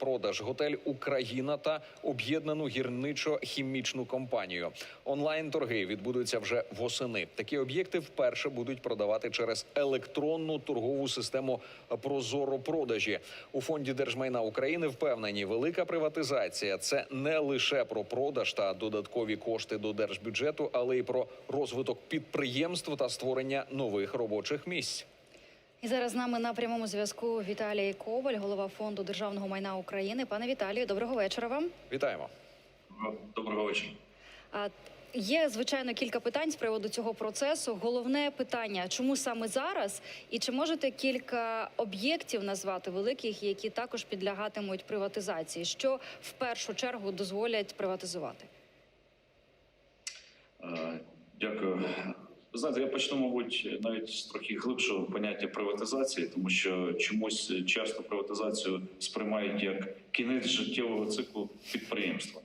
Продаж готель Україна та об'єднану гірничо-хімічну компанію. Онлайн торги відбудуться вже восени. Такі об'єкти вперше будуть продавати через електронну торгову систему Прозоро продажі. У фонді держмайна України впевнені, велика приватизація це не лише про продаж та додаткові кошти до держбюджету, але й про розвиток підприємств та створення нових робочих місць. І зараз з нами на прямому зв'язку Віталій Коваль, голова фонду державного майна України. Пане Віталію, доброго вечора вам. Вітаємо. Доброго вечора. Є звичайно кілька питань з приводу цього процесу. Головне питання: чому саме зараз? І чи можете кілька об'єктів назвати великих, які також підлягатимуть приватизації? Що в першу чергу дозволять приватизувати? Е, Дякую. Ви знаєте, я почну, мабуть, навіть з трохи глибшого поняття приватизації, тому що чомусь часто приватизацію сприймають як кінець життєвого циклу підприємства.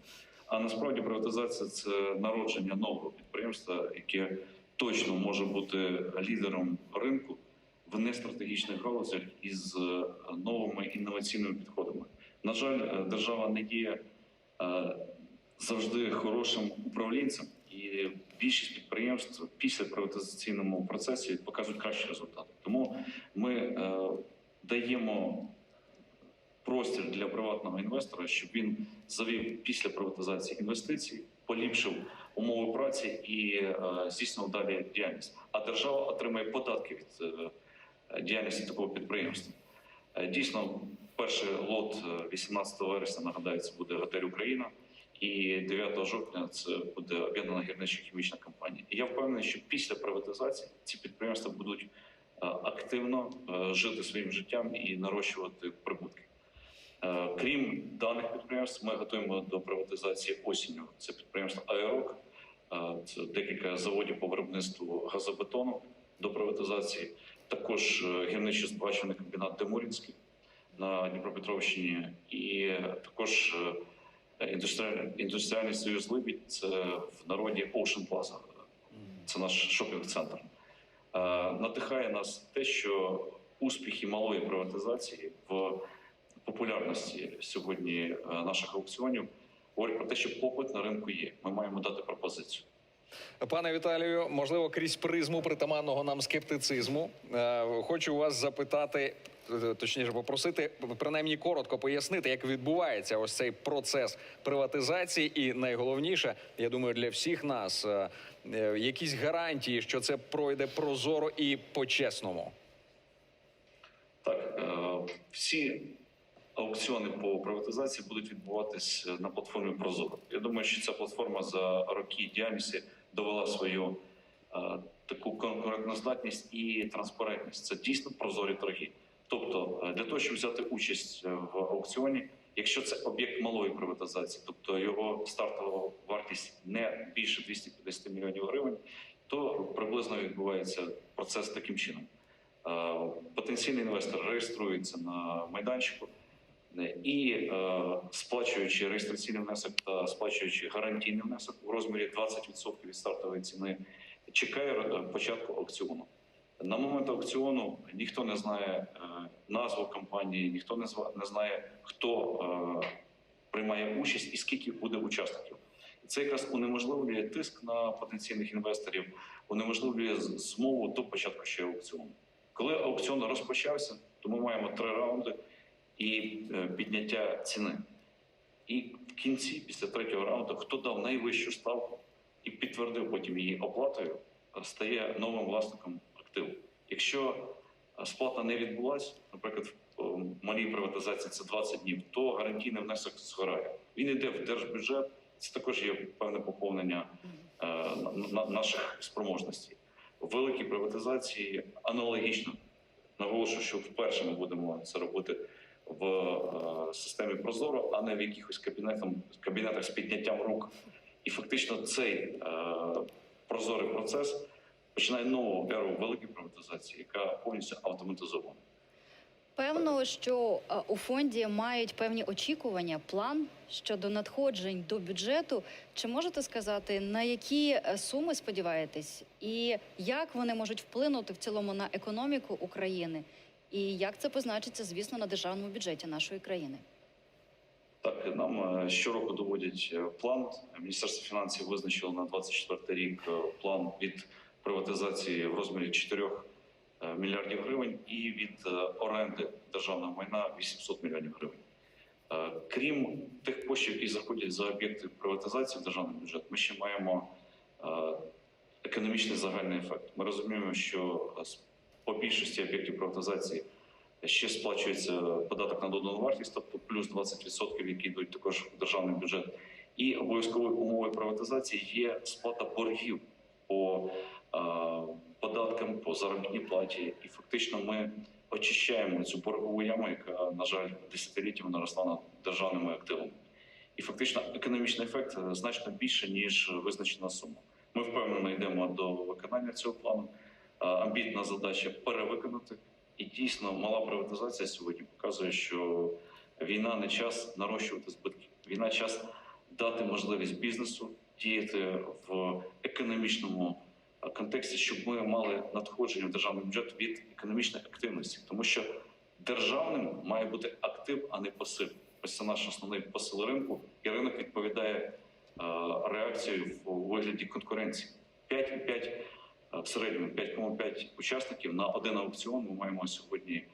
А насправді приватизація це народження нового підприємства, яке точно може бути лідером ринку в нестратегічних галузях із е, новими інноваційними підходами. На жаль, е, держава не є е, завжди хорошим управлінцем, більшість підприємств після приватизаційному процесі показують кращі результати. Тому ми е, даємо простір для приватного інвестора, щоб він завів після приватизації інвестиції, поліпшив умови праці і е, здійснив далі діяльність. А держава отримає податки від е, діяльності такого підприємства. Е, Дійсно, перший лот е, 18 вересня нагадаю, це буде готель Україна. І 9 жовтня це буде об'єднана гірничо-хімічна компанія. І я впевнений, що після приватизації ці підприємства будуть е, активно е, жити своїм життям і нарощувати прибутки. Е, Крім даних підприємств, ми готуємо до приватизації осінню. Це підприємство Аерок, це декілька заводів по виробництву газобетону до приватизації. Також е, гірничо-збагачувальний комбінат Демурінський на Дніпропетровщині, і також індустріальний, індустріальний союз Либідь це в народі Ocean Plaza. Це наш шопінг-центр. Натихає Надихає нас те, що успіхи малої приватизації в популярності сьогодні е, наших аукціонів говорять про те, що попит на ринку є. Ми маємо дати пропозицію. Пане Віталію, можливо, крізь призму притаманного нам скептицизму. е, Хочу вас запитати, е, точніше, попросити принаймні коротко пояснити, як відбувається ось цей процес приватизації, і найголовніше, я думаю, для всіх нас е, якісь гарантії, що це пройде прозоро і по-чесному. Так, всі аукціони по приватизації будуть відбуватись на платформі Прозоро. Я думаю, що ця платформа за роки діяльності довела свою е, таку конкурентноздатність і транспарентність. Це дійсно прозорі торги. Тобто, е, для того, щоб взяти участь е, в аукціоні, якщо це об'єкт малої приватизації, тобто його стартова вартість не більше 250 мільйонів гривень, то приблизно відбувається процес таким чином. Е, Потенційний інвестор реєструється на майданчику і, е, сплачуючи реєстраційний внесок та сплачуючи гарантійний внесок у розмірі 20% від стартової ціни, чекає е, початку аукціону. На момент аукціону ніхто не знає е, назву компанії, ніхто не знає, хто приймає участь і скільки буде учасників. Це якраз унеможливлює тиск на потенційних інвесторів, унеможливлює змову до початку ще аукціону. Коли аукціон розпочався, то ми маємо три раунди і е, підняття ціни. І в кінці, після третього раунду, хто дав найвищу ставку і підтвердив потім її оплатою, е, стає новим власником активу. Якщо е, сплата не відбулася, наприклад, в малій приватизації це 20 днів, то гарантійний внесок згорає. Він йде в держбюджет. Це також є певне поповнення е, на- на- наших спроможностей. В великій приватизації аналогічно наголошую, що вперше ми будемо це робити в е, системі Прозоро, а не в якихось кабінетах, кабінетах з підняттям рук. І фактично цей е, прозорий процес починає нову еру великої приватизації, яка повністю автоматизована. Певно, що е, у фонді мають певні очікування, план щодо надходжень до бюджету. Чи можете сказати, на які суми сподіваєтесь, і як вони можуть вплинути в цілому на економіку України, і як це позначиться, звісно, на державному бюджеті нашої країни? Так, нам е, щороку доводять е, план. Міністерство фінансів визначило на 24 рік е, план від приватизації в розмірі 4 е, мільярдів гривень і від оренди державного майна 800 мільйонів гривень. Крім тих коштів, які заходять за об'єкти приватизації в державний бюджет, ми ще маємо економічний загальний ефект. Ми розуміємо, що по більшості об'єктів приватизації ще сплачується податок на додану вартість, тобто плюс 20%, які йдуть також в державний бюджет. І обов'язковою умовою приватизації є сплата боргів по е, податкам, по заробітній платі. І фактично ми очищаємо цю боргову яму, яка, на жаль, десятиліттями наросла над державними активами. І фактично економічний ефект е, значно більше, ніж визначена сума. Ми впевнено йдемо до виконання цього плану. Е, Амбітна задача перевиконати. І дійсно мала приватизація сьогодні показує, що війна не час нарощувати збитки. Війна час дати можливість бізнесу діяти в економічному е, контексті, щоб ми мали надходження в державний бюджет від економічної активності, тому що державним має бути актив, а не пасив. Ось це наш основний посил ринку, і ринок відповідає е, реакцією в вигляді конкуренції. 5,5 е, в середньому 5,5 учасників на один аукціон. Ми маємо сьогодні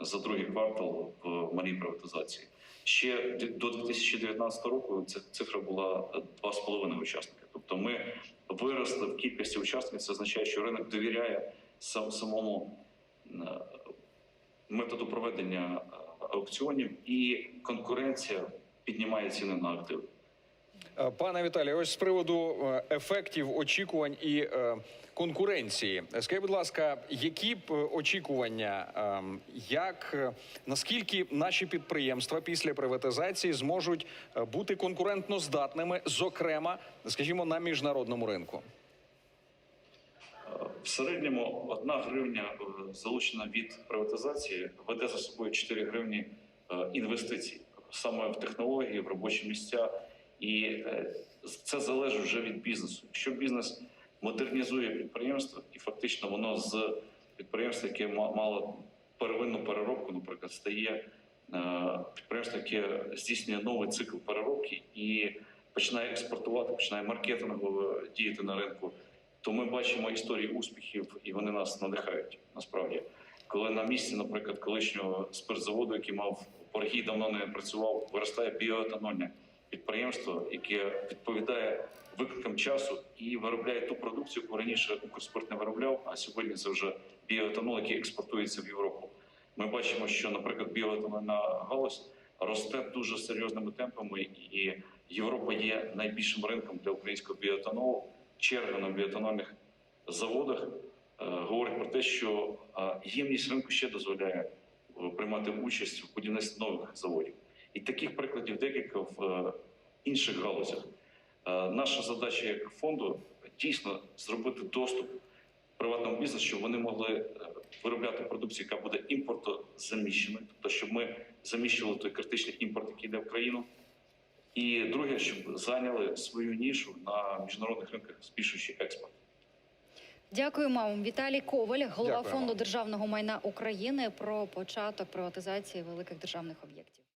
за другий квартал в малій приватизації. Ще до 2019 року ця цифра була е, 2,5 учасника. Тобто ми виросли в кількості учасників. Це означає, що ринок довіряє сам самому е, методу проведення е, аукціонів, і конкуренція піднімає ціни на активи. Е, Пане Віталію, ось з приводу е, ефектів, очікувань і е, конкуренції. Скажіть, будь ласка, які б очікування, ем, як наскільки наші підприємства після приватизації зможуть бути конкурентно здатними, зокрема, скажімо, на міжнародному ринку? В середньому одна гривня залучена від приватизації веде за собою 4 гривні інвестицій саме в технології, в робочі місця. І е, це залежить вже від бізнесу. Якщо бізнес модернізує підприємство, і фактично воно з підприємства, яке мало первинну переробку, наприклад, стає е, підприємство, яке здійснює новий цикл переробки і починає експортувати, починає маркетингово діяти на ринку то ми бачимо історії успіхів, і вони нас надихають насправді. Коли на місці, наприклад, колишнього спиртзаводу, який мав борги, давно не працював, виростає біоетанольне підприємство, яке відповідає викликам часу і виробляє ту продукцію, яку раніше Укрспирт не виробляв, а сьогодні це вже біоетанол, який експортується в Європу. Ми бачимо, що, наприклад, біоетанольна галузь росте дуже серйозними темпами, і Європа є найбільшим ринком для українського біоетанолу черга на біотональних заводах е, говорить про те, що е, ємність ринку ще дозволяє е, приймати участь в будівництві нових заводів. І таких прикладів декілька в е, інших галузях. Е, наша задача як фонду дійсно зробити доступ приватному бізнесу, щоб вони могли е, виробляти продукцію, яка буде імпортозаміщеною, тобто щоб ми заміщували той критичний імпорт, який йде в країну. І друге, щоб зайняли свою нішу на міжнародних ринках, збільшуючи експорт. Дякуємо вам. Віталій Коваль, голова Дякуємо. фонду державного майна України, про початок приватизації великих державних об'єктів.